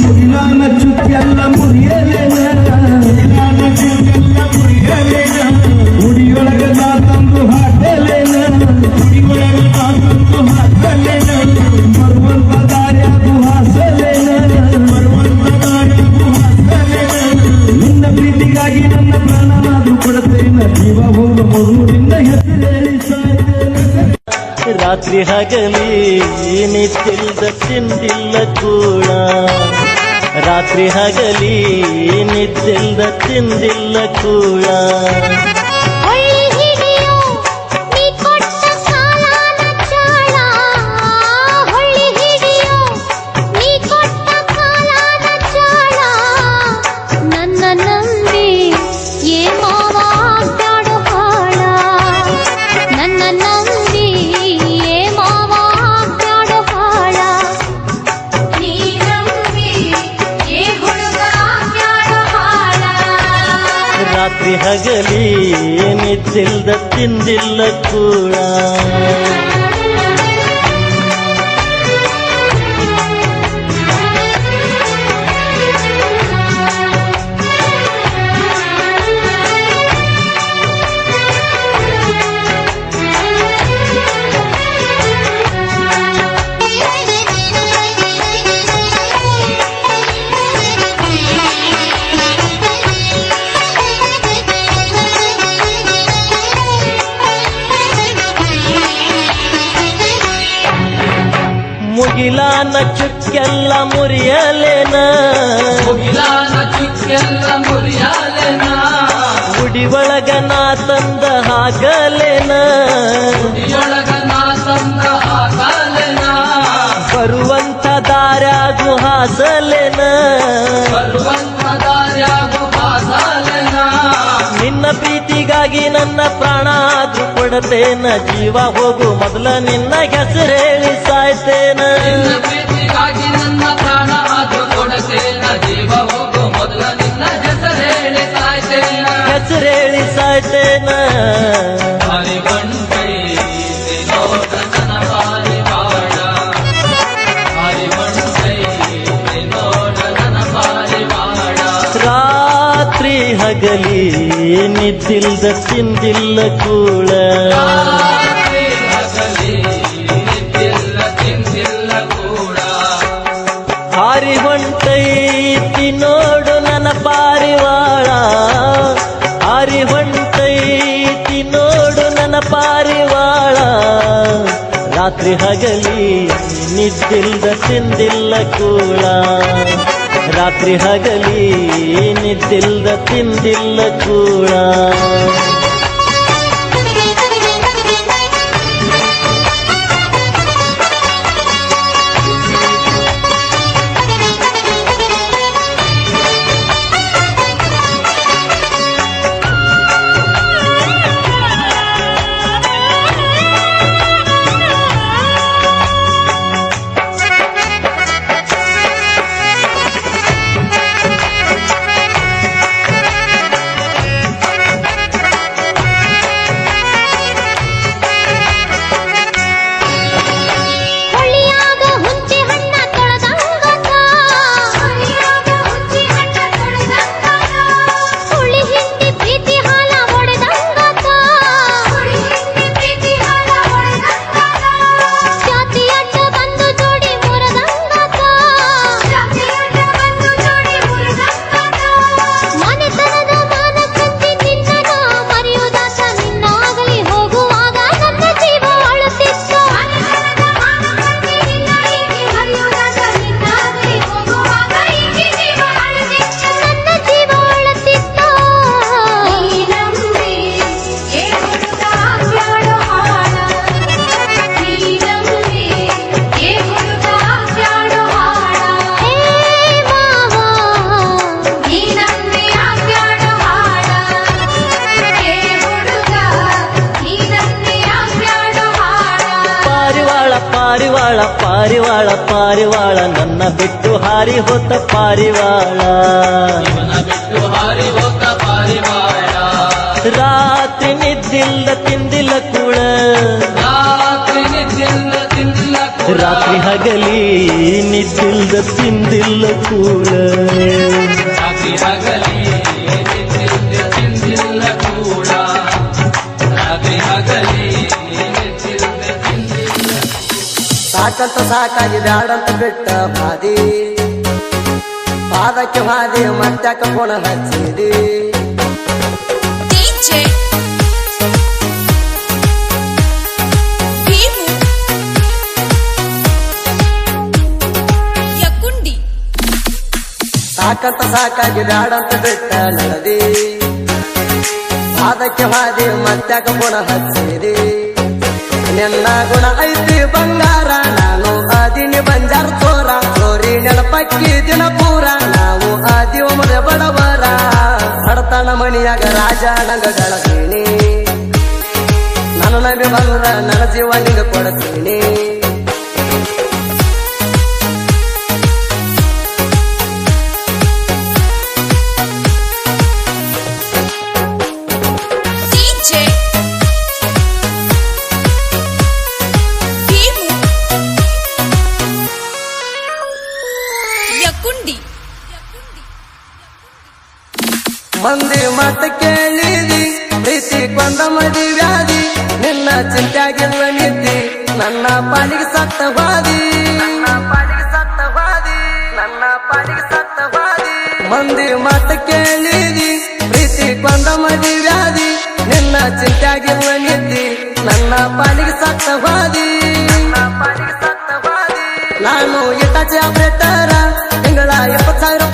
ಮುಗಿಲಾನ ಚುಕ್ಕೆಲ್ಲ ರಾತ್ರಿ ಹಗಲಿ ನಿತ್ತಿಲ್ಲದ ತಿಂದಿಲ್ಲ ಕೂಡ. ರಾತ್ರಿ ಹಗಲಿ ನಿತ್ತಿಲ್ಲದ ತಿಂದಿಲ್ಲ ಕೂಡ. ರಾತ್ರಿ ಹಗಲಿ ನಿದ್ದಿಲ್ದ ತಿಂದಿಲ್ಲ ಕೂಡ. ಮುಗಿಲಾನ ಚುಕ್ಕೆಲ್ಲ ಮುರಿಯಲೇನ? ಮುಗಿಲಾನ ಚುಕ್ಕೆಲ್ಲ ಮುರಿಯಲೇನ ಗುಡಿ ಒಳಗ ನಾ ತಂದ ಹಾಗಲೇನ ಬರುವಂತ ದಾರ್ಯಾಗು ಹಾಸಲೆನ? ನಿನ್ನ ಪ್ರೀತಿಗಾಗಿ ನನ್ನ ಪ್ರಾಣ ಕೊಡತೇನ ಜೀವ ಹೋಗು ಮೊದಲ ನಿನ್ನ ಹೆಸರೇಳಿ ಸಾಯ್ತೇನ. ಹೆಸರೇಳಿ ಪ್ರೀತಿಗಾಗಿ ರಾತ್ರಿ ಹಗಲಿ ನಿದ್ದಿಲ್ದ ತಿಂದಿಲ್ಲ ಕೂಳ ರಾತ್ರಿ ಹಗಲಿ ನಿದ್ದಿಲ್ಲ ತಿಂದಿಲ್ಲ ಕೂಡ ಹಾರಿ ಹೊಂಟೈತಿ ನೋಡು ನನ್ನ ಪಾರಿವಾಳ ಹಾರಿ ಹೊಂಟೈತಿ ನೋಡು ನನ್ನ ಪಾರಿವಾಳ ರಾತ್ರಿ ಹಗಲಿ ನಿದ್ದಿಲ್ದ ತಿಂದಿಲ್ಲ ಕೂಳ ರಾತ್ರಿ ಹಗಲಿ ನಿದ್ದಿಲ್ದ ತಿಂದಿಲ್ಲ ಕೂಳ ಪಾರಿವಾಳ ಪಾರಿವಾಳ ಪಾರಿವಾಳ, ನನ್ನ ಬಿಟ್ಟು ಹಾರಿ ಹೋತ ಪಾರಿವಾಳ. ರಾತ್ರಿ ನಿದ್ದಿಲ್ಲ ತಿಂದಿಲ್ಲ ಕೂಡ ರಾತ್ರಿ ನಿದ್ದಿಲ್ಲ ಹಗಲಿ ನಿದ್ದಿಲ್ದ ತಿಂದಿಲ್ಲ ಕೂಡ ಹಗಲಿ ಸಾಕಂತ ಸಾಕಾಗಿ ಬ್ಯಾಡಂತ ಬಿಟ್ಟ ಬಾದಿ ಪಾದಕ್ಕೆ ಹಾದಿ ಮತ್ತ್ಯಾಕ ಪುಣ ಹಚ್ಚಿದಿ DJ ಭೀಮು ಯಕುಂಡಿ ಸಾಕಂತ ಸಾಕಾಗಿ ಬ್ಯಾಡಂತ ಬಿಟ್ಟ ನಡದಿ ಪಾದಕ್ಕೆ ಹಾದಿ ಮತ್ತ್ಯಾಕ ಪುಣ ಹಚ್ಚಿದಿ ನಿನ್ನ ಗುಣ ಐತಿ ಬಂಗಾರ, ನಾನು ಆದಿನಿ ಬಂಜಾರ ತೋರ. ತೋರಿ ನೆನಪಕ್ಕಿ ದಿನ ಪೂರ, ನಾವು ಆದಿವ ಮನೆ ಬಡವರ. ಹಡತನ ಮಣಿಯಾಗ ರಾಜ, ನಂಗ ಗಳತೀನಿ ನನ್ನ ನಂಬಿ ಬಂದ್ರ ನನ್ನ ಜೀವ ನಿಂಗ ಕೊಡ್ತೀನಿ ಮಂದಿ ಮಾತು ಕೇಳಿದಿ ಪ್ರೀತಿ ಕೊಂದ ಮದಿ ವ್ಯಾಧಿ, ನಿನ್ನ ಚಿಂತ್ಯಾಗಿಲ್ಲ ನಿದ್ದಿ ನನ್ನ ಪಾಲಿಗೆ ಸತ್ತವಾದಿ. ಪಾಲಿಗೆ ಸತ್ತವಾದಿ ನನ್ನ ಪಾಲಿಗೆ ಸತ್ತವಾದಿ ಮಂದಿ ಮಾತು ಕೇಳಿದಿ ಪ್ರೀತಿ ಕೊಂದ ಮದಿ ವ್ಯಾಧಿ, ನಿನ್ನ ಚಿಂತ್ಯಾಗಿಲ್ಲ ನಿದ್ದಿ ನನ್ನ ಪಾಲಿಗೆ ಸತ್ತವಾದಿ. ಪಾಲಿಗೆ ಸತ್ತವಾದಿ ನಾನು ಇಟ್ಟಾಚೆ ಆಪರೇಟರ ತಿಂಗಳ ಎಪ್ಪತ್ತು ಸಾವಿರ